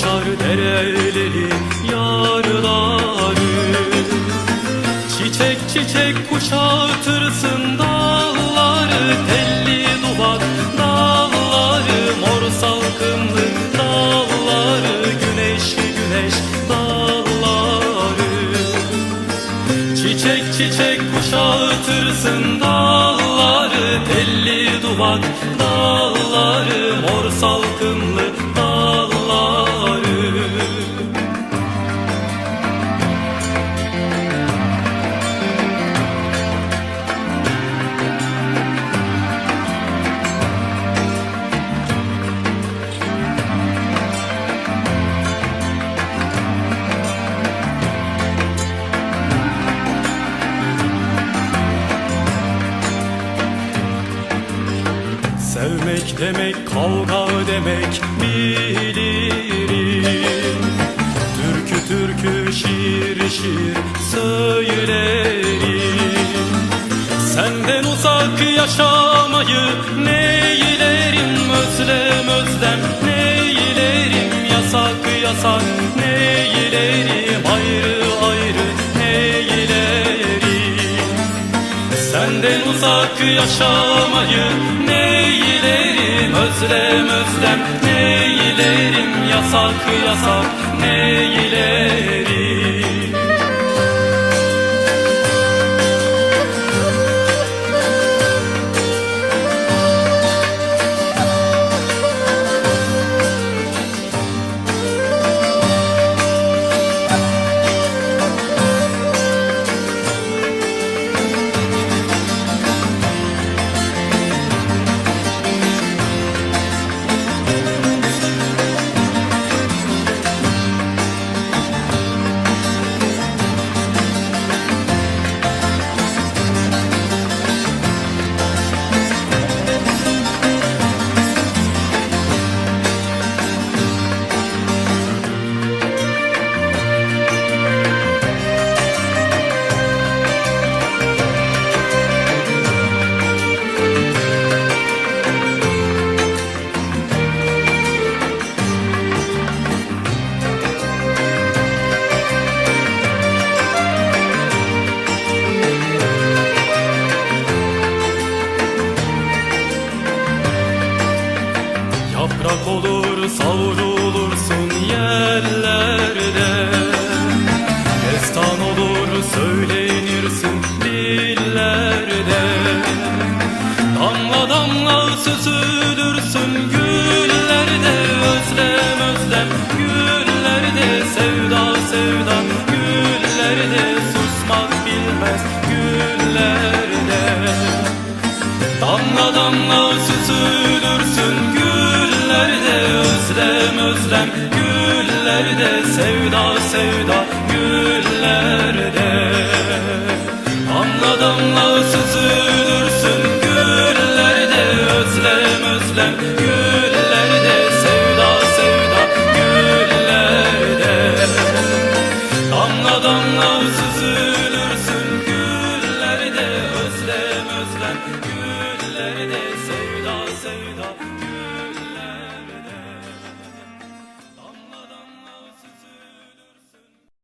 Aşar dereleri yarları. Çiçek çiçek kuşatırsın dağları Telli duvak dağları Mor salkımlı dağları Güneş güneş dağları. Çiçek çiçek kuşatırsın dağları Telli duvak dağları Mor salkımlı Sevmek demek kavga demek bilirim. Türkü türkü şiir şiir söylerim. Senden uzak yaşamayı neylerim Özlem Senden uzak yaşamayı neylerim? Özlem özlem neylerim? Yasak yasak neylerim olur sevda sevda güllerde. Damla damla süzülürsün güllerde. Özlem özlem güllerde. Sevda sevda güllerde. Damla damla süzülürsün güllerde. Özlem özlem güllerde. Sevda